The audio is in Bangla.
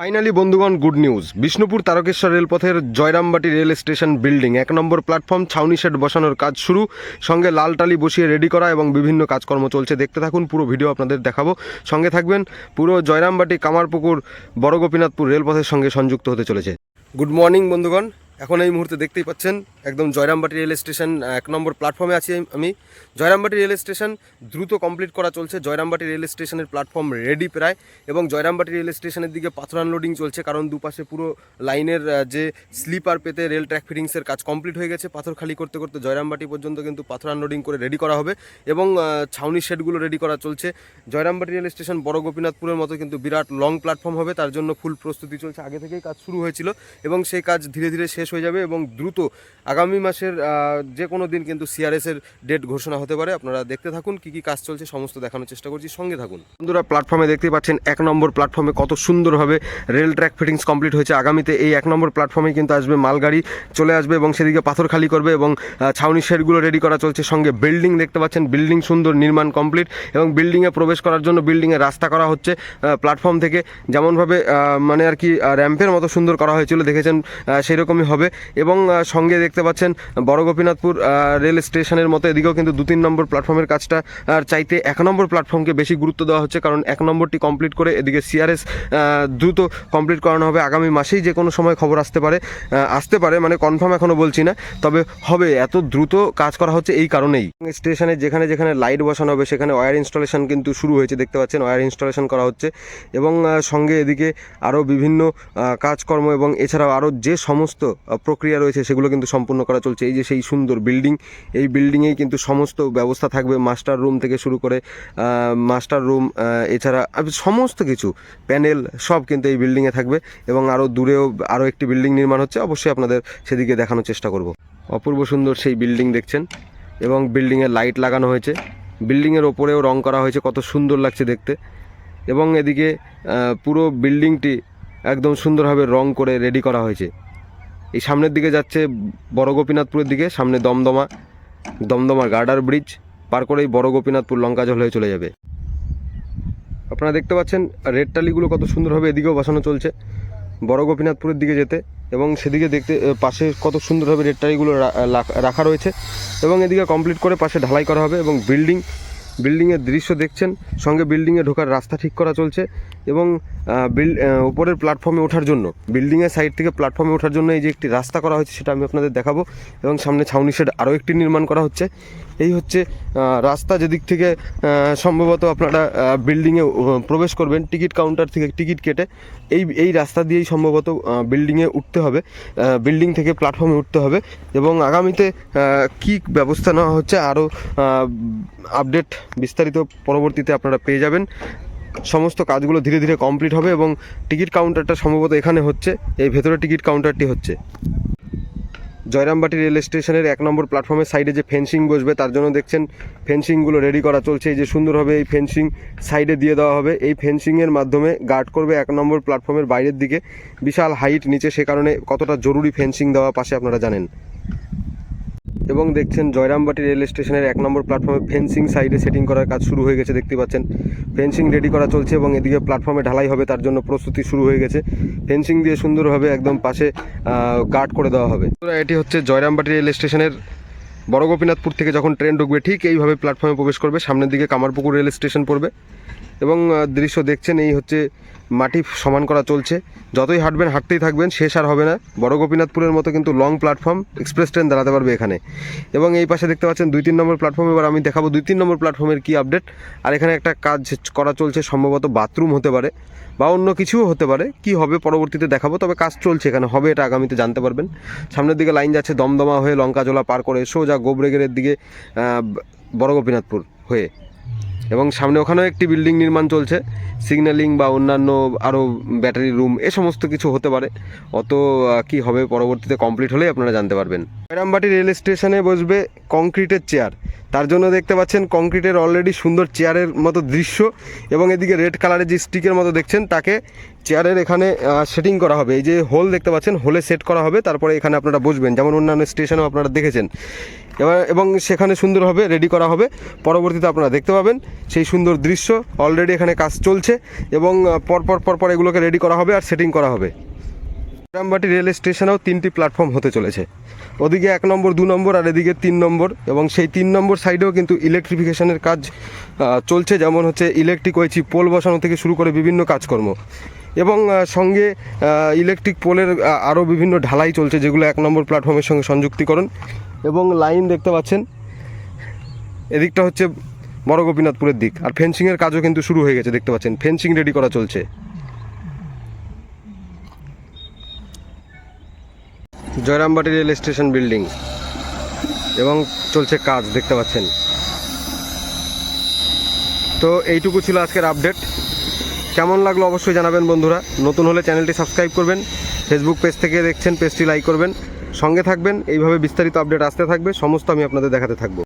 ফাইনালি বন্ধুগণ, গুড নিউজ। বিষ্ণুপুর তারকেশ্বর রেলপথের জয়রামবাটি রেল স্টেশন বিল্ডিং। এক নম্বর প্ল্যাটফর্ম, ছাউনি শেড বসানোর কাজ শুরু। সঙ্গে লাল টালি বসিয়ে রেডি করা এবং বিভিন্ন কাজকর্ম চলছে। দেখতে থাকুন, পুরো ভিডিও আপনাদের দেখাবো। সঙ্গে থাকবেন পুরো জয়রামবাটি, কামারপুকুর বড় গোপীনাথপুর রেলপথের সঙ্গে সংযুক্ত হতে চলেছে। গুড মর্নিং বন্ধুগণ। এখন এই মুহূর্তে দেখতেই পাচ্ছেন একদম জয়রামবাটি রেল স্টেশন এক নম্বর প্ল্যাটফর্মে আছি আমি। জয়রামবাটি রেল স্টেশন দ্রুত কমপ্লিট করা চলছে। জয়রামবাটি রেল স্টেশনের প্ল্যাটফর্ম রেডি প্রায় এবং জয়রামবাটি রেল স্টেশনের দিকে পাথর আনলোডিং চলছে কারণ দুপাশে পুরো লাইনের যে স্লিপার পেতে রেল ট্র্যাক ফিটিংসের কাজ কমপ্লিট হয়ে গেছে। পাথর খালি করতে করতে জয়রামবাটি পর্যন্ত কিন্তু পাথর আনলোডিং করে রেডি করা হবে এবং ছাউনি শেডগুলো রেডি করা চলছে। জয়রামবাটি রেল স্টেশন বড় গোপীনাথপুরের মতো কিন্তু বিরাট লং প্ল্যাটফর্ম হবে। তার জন্য ফুল প্রস্তুতি চলছে। আগে থেকেই কাজ শুরু হয়েছিল এবং সেই কাজ ধীরে ধীরে শেষ হয়ে যাবে এবং দ্রুত আগামী মাসের যে কোনো দিন কিন্তু সিআরএস এর ডেট ঘোষণা হতে পারে। আপনারা দেখতে থাকুন কি কি কাজ চলছে, সমস্ত দেখানোর চেষ্টা করছি। সঙ্গে থাকুন। বন্ধুরা প্ল্যাটফর্মে দেখতে পাচ্ছেন এক নম্বর প্ল্যাটফর্মে কত সুন্দরভাবে রেল ট্র্যাক ফিটিংস কমপ্লিট হয়েছে। আগামীতে এই এক নম্বর প্ল্যাটফর্মে কিন্তু আসবে, মালগাড়ি চলে আসবে এবং সেদিকে পাথর খালি করবে এবং ছাউনি শেডগুলো রেডি করা চলছে। সঙ্গে বিল্ডিং দেখতে পাচ্ছেন বিল্ডিং সুন্দর নির্মাণ কমপ্লিট এবং বিল্ডিংয়ে প্রবেশ করার জন্য বিল্ডিংয়ে রাস্তা করা হচ্ছে। প্ল্যাটফর্ম থেকে যেমনভাবে মানে আর কি র্যাম্পের মতো সুন্দর করা হয়েছিল, দেখেছেন সেই রকমই হবে এবং সঙ্গে দেখতে পাচ্ছেন বড় গোপীনাথপুর রেল স্টেশনের মতো এদিকেও কিন্তু দু তিন নম্বর প্ল্যাটফর্মের কাজটা চাইতে এক নম্বর প্ল্যাটফর্মকে বেশি গুরুত্ব দেওয়া হচ্ছে কারণ এক নম্বরটি কমপ্লিট করে এদিকে সিআরএস দ্রুত কমপ্লিট করানো হবে আগামী মাসেই যে কোনো সময় খবর আসতে পারে আসতে পারে মানে কনফার্ম এখনও বলছি না, তবে হবে এত দ্রুত কাজ করা হচ্ছে এই কারণেই। স্টেশনে যেখানে যেখানে লাইট বসানো হবে সেখানে ওয়্যার ইনস্টলেশন কিন্তু শুরু হয়েছে, দেখতে পাচ্ছেন ওয়্যার ইনস্টলেশন করা হচ্ছে এবং সঙ্গে এদিকে আরও বিভিন্ন কাজকর্ম এবং এছাড়াও আরও যে সমস্ত প্রক্রিয়া রয়েছে, সেগুলো কিন্তু সম্পূর্ণ করা চলছে। এই যে সেই সুন্দর বিল্ডিং, এই বিল্ডিংয়েই কিন্তু সমস্ত ব্যবস্থা থাকবে মাস্টার রুম থেকে শুরু করে মাস্টার রুম এছাড়া সমস্ত কিছু, প্যানেল সব কিন্তু এই বিল্ডিংয়ে থাকবে এবং আরও দূরেও আরও একটি বিল্ডিং নির্মাণ হচ্ছে, অবশ্যই আপনাদের সেদিকে দেখানোর চেষ্টা করব। অপূর্ব সুন্দর সেই বিল্ডিং দেখছেন এবং বিল্ডিংয়ে লাইট লাগানো হয়েছে। বিল্ডিংয়ের ওপরেও রং করা হয়েছে, কত সুন্দর লাগছে দেখতে। এবং এদিকে পুরো বিল্ডিংটি একদম সুন্দরভাবে রং করে রেডি করা হয়েছে। এই সামনের দিকে যাচ্ছে বড় গোপীনাথপুরের দিকে, সামনে দমদমা। দমদমা গার্ডার ব্রিজ, পার করেই বড় গোপীনাথপুর লঙ্কাজল হয়ে চলে যাবে। আপনারা দেখতে পাচ্ছেন, রেড টালিগুলো কত সুন্দরভাবে এদিকেও বসানো চলছে। বড় গোপীনাথপুরের দিকে যেতে এবং সেদিকে দেখতে পাশে কত সুন্দরভাবে রেড টালিগুলো রাখা রয়েছে এবং এদিকে কমপ্লিট করে পাশে ঢালাই করা হবে এবং বিল্ডিং, বিল্ডিংয়ের দৃশ্য দেখছেন, সঙ্গে বিল্ডিংয়ে ঢোকার রাস্তা ঠিক করা চলছে এবং বিল উপরের প্ল্যাটফর্মে ওঠার জন্য। বিল্ডিংয়ের সাইড থেকে প্ল্যাটফর্মে ওঠার জন্য এই যে একটি রাস্তা করা হয়েছে, সেটা আমি আপনাদের দেখাবো। এবং সামনে ছাউনি শেড আরও একটি নির্মাণ করা হচ্ছে। এই হচ্ছে রাস্তা যেদিক থেকে সম্ভবত আপনারা বিল্ডিংয়ে প্রবেশ করবেন টিকিট কাউন্টার থেকে টিকিট কেটে এই এই রাস্তা দিয়েই সম্ভবত বিল্ডিংয়ে উঠতে হবে বিল্ডিং থেকে প্ল্যাটফর্মে উঠতে হবে। এবং আগামীতে কী ব্যবস্থা নেওয়া হচ্ছে আরও আপডেট বিস্তারিত পরবর্তীতে আপনারা পেয়ে যাবেন। সমস্ত কাজগুলো ধীরে ধীরে কমপ্লিট হবে এবং টিকিট কাউন্টারটা সম্ভবত এখানে হচ্ছে, এই ভেতরে টিকিট কাউন্টারটি হচ্ছে। জয়রামবাটি রেল স্টেশনের এক নম্বর প্ল্যাটফর্মের সাইডে যে ফেন্সিং বসবে, তার জন্য দেখছেন ফেন্সিংগুলো রেডি করা চলছে, এই যে সুন্দরভাবে এই ফেন্সিং সাইডে দিয়ে দেওয়া হবে। এই ফেন্সিংয়ের মাধ্যমে গার্ড করবে এক নম্বর প্ল্যাটফর্মের বাইরের দিকে। বিশাল হাইট নিচে সে কারণে কতটা জরুরি ফেন্সিং দেওয়া পাশে আপনারা জানেন। এবং দেখছেন জয়রামবাটি রেল স্টেশনের এক নম্বর প্ল্যাটফর্মে ফেন্সিং সাইডে সেটিং করার কাজ শুরু হয়ে গেছে, দেখতে পাচ্ছেন। ফেন্সিং রেডি করা চলছে এবং এদিকে প্ল্যাটফর্মে ঢালাই হবে, তার জন্য প্রস্তুতি শুরু হয়ে গেছে। ফেন্সিং দিয়ে সুন্দরভাবে একদম পাশে গার্ড করে দেওয়া হবে। এটি হচ্ছে জয়রামবাটি রেল স্টেশনের বড় গোপীনাথপুর থেকে যখন ট্রেন ঢুকবে, ঠিক এইভাবে প্ল্যাটফর্মে প্রবেশ করবে, সামনের দিকে কামারপুকুর রেল স্টেশন পড়বে। এবং দৃশ্য দেখছেন, এই হচ্ছে মাটি সমান করা চলছে। যতই হাঁটবেন, হাঁটতেই থাকবেন, শেষ আর হবে না। বড় গোপীনাথপুরের মতো কিন্তু লং প্ল্যাটফর্ম এক্সপ্রেস ট্রেন দাঁড়াতে পারবে এখানে। এবং এই পাশে দেখতে পাচ্ছেন, দুই তিন নম্বর প্ল্যাটফর্ম এবার আমি দেখাবো দুই তিন নম্বর প্ল্যাটফর্মের কী আপডেট আর এখানে একটা কাজ করা চলছে, সম্ভবত বাথরুম হতে পারে, বা অন্য কিছুও হতে পারে। কি হবে পরবর্তীতে দেখাবো, তবে কাজ চলছে এখানে, হবে এটা আগামীতে জানতে পারবেন। সামনের দিকে লাইন যাচ্ছে, দমদমা হয়ে লঙ্কাজোলা পার করে সোজা গোবরেগের দিকে বড় গোপীনাথপুর হয়ে। এবং সামনে ওখানেও একটি বিল্ডিং নির্মাণ চলছে সিগন্যালিং বা অন্যান্য আরও ব্যাটারি রুম এ সমস্ত কিছু হতে পারে। অত কি হবে পরবর্তীতে কমপ্লিট হলেই আপনারা জানতে পারবেন। জয়রামবাটি রেল স্টেশনে বসবে কংক্রিটের চেয়ার তার জন্য দেখতে পাচ্ছেন কংক্রিটের অলরেডি সুন্দর চেয়ারের মতো দৃশ্য এবং এদিকে রেড কালারের যে স্টিকের মতো দেখছেন, তাকে চেয়ারের এখানে সেটিং করা হবে। এই যে হোল দেখতে পাচ্ছেন হোলে সেট করা হবে। তারপরে এখানে আপনারা বসবেন। যেমন অন্যান্য স্টেশনেও আপনারা দেখেছেন। এবার এবং সেখানে সুন্দরভাবে রেডি করা হবে। পরবর্তীতে আপনারা দেখতে পাবেন সেই সুন্দর দৃশ্য। অলরেডি এখানে কাজ চলছে এবং পরপর পরপর এগুলোকে রেডি করা হবে আর সেটিং করা হবে। রামবাটি রেল স্টেশনেও তিনটি প্ল্যাটফর্ম হতে চলেছে। ওদিকে এক নম্বর, দু নম্বর আর এদিকে তিন নম্বর এবং সেই তিন নম্বর সাইডেও কিন্তু ইলেকট্রিফিকেশনের কাজ চলছে। যেমন হচ্ছে ইলেকট্রিক ওয়েছি পোল বসানো থেকে শুরু করে বিভিন্ন কাজকর্ম। এবং সঙ্গে ইলেকট্রিক পোলের আরও বিভিন্ন ঢালাই চলছে যেগুলো এক নম্বর প্ল্যাটফর্মের সঙ্গে সংযুক্তিকরণ। এবং লাইন দেখতে পাচ্ছেন। এদিকটা হচ্ছে বড় গোপীনাথপুরের দিক। আর ফেন্সিংয়ের কাজও কিন্তু শুরু হয়ে গেছে, দেখতে পাচ্ছেন। ফেন্সিং রেডি করা চলছে। জয়রামবাটি রেল স্টেশন বিল্ডিং এবং চলছে কাজ, দেখতে পাচ্ছেন। তো এইটুকু ছিল আজকের আপডেট কেমন লাগল অবশ্যই জানাবেন বন্ধুরা। নতুন হলে চ্যানেলটি সাবস্ক্রাইব করবেন। ফেসবুক পেজ থেকে দেখছেন পেজটি লাইক করবেন। সঙ্গে থাকবেন। এইভাবে বিস্তারিত আপডেট আসতে থাকবে। সমস্ত আমি আপনাদের দেখাতে থাকব।